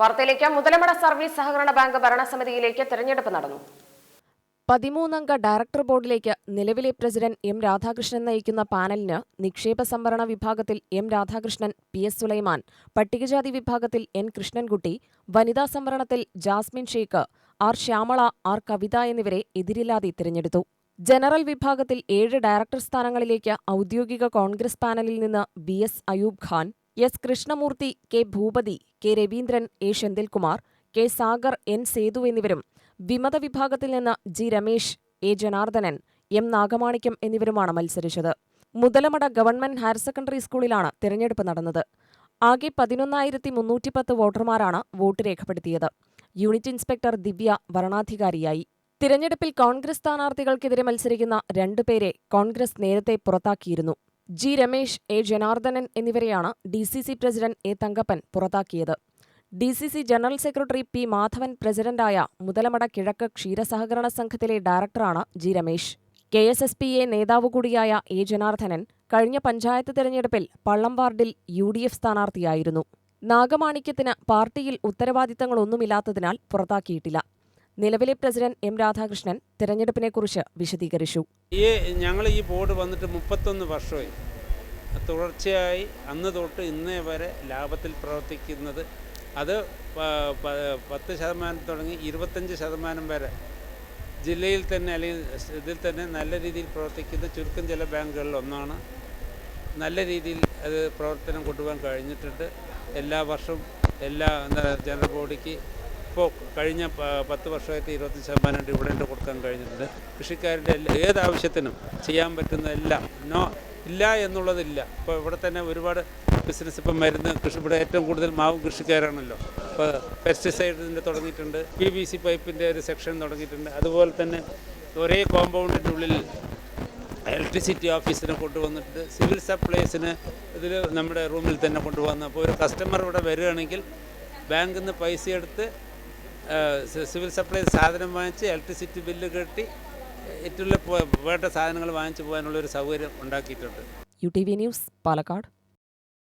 വാർത്തയിലേക്ക് മുതലമട സർവീസ് സഹകരണ ബാങ്ക് ഭരണസമിതിയിലേക്ക് തെരഞ്ഞെടുപ്പ് നടന്നു. പതിമൂന്നംഗ ഡയറക്ടർ ബോർഡിലേക്ക് നിലവിലെ പ്രസിഡന്റ് എം രാധാകൃഷ്ണൻ നയിക്കുന്ന പാനലിന് നിക്ഷേപ സംവരണ വിഭാഗത്തിൽ M Radhakrishnan P S Sulaiman പട്ടികജാതി വിഭാഗത്തിൽ എൻ കൃഷ്ണൻകുട്ടി വനിതാ സംവരണത്തിൽ ജാസ്മിൻ ഷെയ്ഖ് ആർ ശ്യാമള ആർ കവിത എന്നിവരെ എതിരില്ലാതെ തിരഞ്ഞെടുത്തു. ജനറൽ വിഭാഗത്തിൽ ഏഴ് ഡയറക്ടർ സ്ഥാനങ്ങളിലേക്ക് ഔദ്യോഗിക കോൺഗ്രസ് പാനലിൽ നിന്ന് B S Ayub Khan S. Krishnamoorthy K. Bhupathi K. Raveendran A. Senthilkumar K. Sagar N. Sethu എന്നിവരും വിമത വിഭാഗത്തിൽ നിന്ന് G. Ramesh A. Janardhanan M. Nagamanikyam എന്നിവരുമാണ് മത്സരിച്ചത്. മുതലമട ഗവൺമെന്റ് ഹയർ സെക്കൻഡറി സ്കൂളിലാണ് തിരഞ്ഞെടുപ്പ് നടന്നത്. ആകെ പതിനൊന്നായിരത്തി മുന്നൂറ്റിപ്പത്ത് വോട്ടർമാരാണ് വോട്ട് രേഖപ്പെടുത്തിയത്. യൂണിറ്റ് ഇൻസ്പെക്ടർ ദിവ്യ വരണാധികാരിയായി. തിരഞ്ഞെടുപ്പിൽ കോൺഗ്രസ് സ്ഥാനാർത്ഥികൾക്കെതിരെ മത്സരിക്കുന്ന രണ്ടുപേരെ കോൺഗ്രസ് നേരത്തെ പുറത്താക്കിയിരുന്നു. ജി രമേശ് എ ജനാർദ്ദനൻ എന്നിവരെയാണ് D C C president A Thankappan പുറത്താക്കിയത്. D C C general secretary P Madhavan പ്രസിഡന്റായ മുതലമട കിഴക്ക് ക്ഷീരസഹകരണ സംഘത്തിലെ ഡയറക്ടറാണ് G Ramesh. K S S P A നേതാവ് കൂടിയായ എ ജനാർദ്ദനൻ കഴിഞ്ഞ പഞ്ചായത്ത് തെരഞ്ഞെടുപ്പിൽ പള്ളം വാർഡിൽ യു ഡി എഫ് സ്ഥാനാർത്ഥിയായിരുന്നു. നാഗമാണിക്യത്തിന് പാർട്ടിയിൽ ഉത്തരവാദിത്തങ്ങളൊന്നുമില്ലാത്തതിനാൽ പുറത്താക്കിയിട്ടില്ല. നിലവിലെ പ്രസിഡന്റ് എം രാധാകൃഷ്ണൻ തെരഞ്ഞെടുപ്പിനെക്കുറിച്ച് വിശദീകരിച്ചു. ഈ ഞങ്ങൾ ഈ ബോർഡ് വന്നിട്ട് മുപ്പത്തൊന്ന് വർഷമായി. തുടർച്ചയായി അന്ന് തൊട്ട് ഇന്നേ വരെ ലാഭത്തിൽ പ്രവർത്തിക്കുന്നത് അത് പത്ത് ശതമാനം തുടങ്ങി ഇരുപത്തഞ്ച് ശതമാനം വരെ. ജില്ലയിൽ തന്നെ അല്ലെങ്കിൽ ഇതിൽ തന്നെ നല്ല രീതിയിൽ പ്രവർത്തിക്കുന്ന ചുരുക്കം ചില ബാങ്കുകളിൽ ഒന്നാണ്. നല്ല രീതിയിൽ അത് പ്രവർത്തനം കൊണ്ടുപോകാൻ കഴിഞ്ഞിട്ടുണ്ട്. എല്ലാ വർഷവും എല്ലാ എന്താ ജനറൽ ബോഡിക്ക് ഇപ്പോൾ കഴിഞ്ഞ പത്ത് വർഷമായിട്ട് ഇരുപത്തഞ്ച് ശതമാനം ഡിവിഡൻഡ് കൊടുക്കാൻ കഴിഞ്ഞിട്ടുണ്ട്. കൃഷിക്കാരുടെ എല്ലാ ഏത് ആവശ്യത്തിനും ചെയ്യാൻ പറ്റുന്ന പറ്റുന്നതെല്ലാം നോ ഇല്ല എന്നുള്ളതില്ല. ഇപ്പോൾ ഇവിടെ തന്നെ ഒരുപാട് ബിസിനസ് ഇപ്പം മരുന്ന് കൃഷി ഇവിടെ ഏറ്റവും കൂടുതൽ മാവ് കൃഷിക്കാരാണല്ലോ. ഇപ്പോൾ പെസ്റ്റിസൈഡിന്റെ തുടങ്ങിയിട്ടുണ്ട് പി വി സി പൈപ്പിന്റെ ഒരു സെക്ഷൻ തുടങ്ങിയിട്ടുണ്ട്. അതുപോലെ തന്നെ ഒരേ കോമ്പൗണ്ടിന്റെ ഉള്ളിൽ ഇലക്ട്രിസിറ്റി ഓഫീസിനെ കൊണ്ടുവന്നിട്ട് സിവിൽ സപ്ലൈസിന് ഇതിൽ നമ്മുടെ റൂമിൽ തന്നെ കൊണ്ടുവന്നു അപ്പോൾ ഒരു കസ്റ്റമർ ഇവിടെ വരികയാണെങ്കിൽ ബാങ്കിൽ നിന്ന് പൈസ എടുത്ത് സിവിൽ സപ്ലൈ സാധനം വാങ്ങിച്ച് ഇലക്ട്രിസിറ്റി ബില്ല് കെട്ടി ഏറ്റവും വേണ്ട സാധനങ്ങൾ വാങ്ങിച്ചു പോകാനുള്ള ഒരു സൗകര്യം ഉണ്ടാക്കിയിട്ടുണ്ട്. U T V news Palakkad.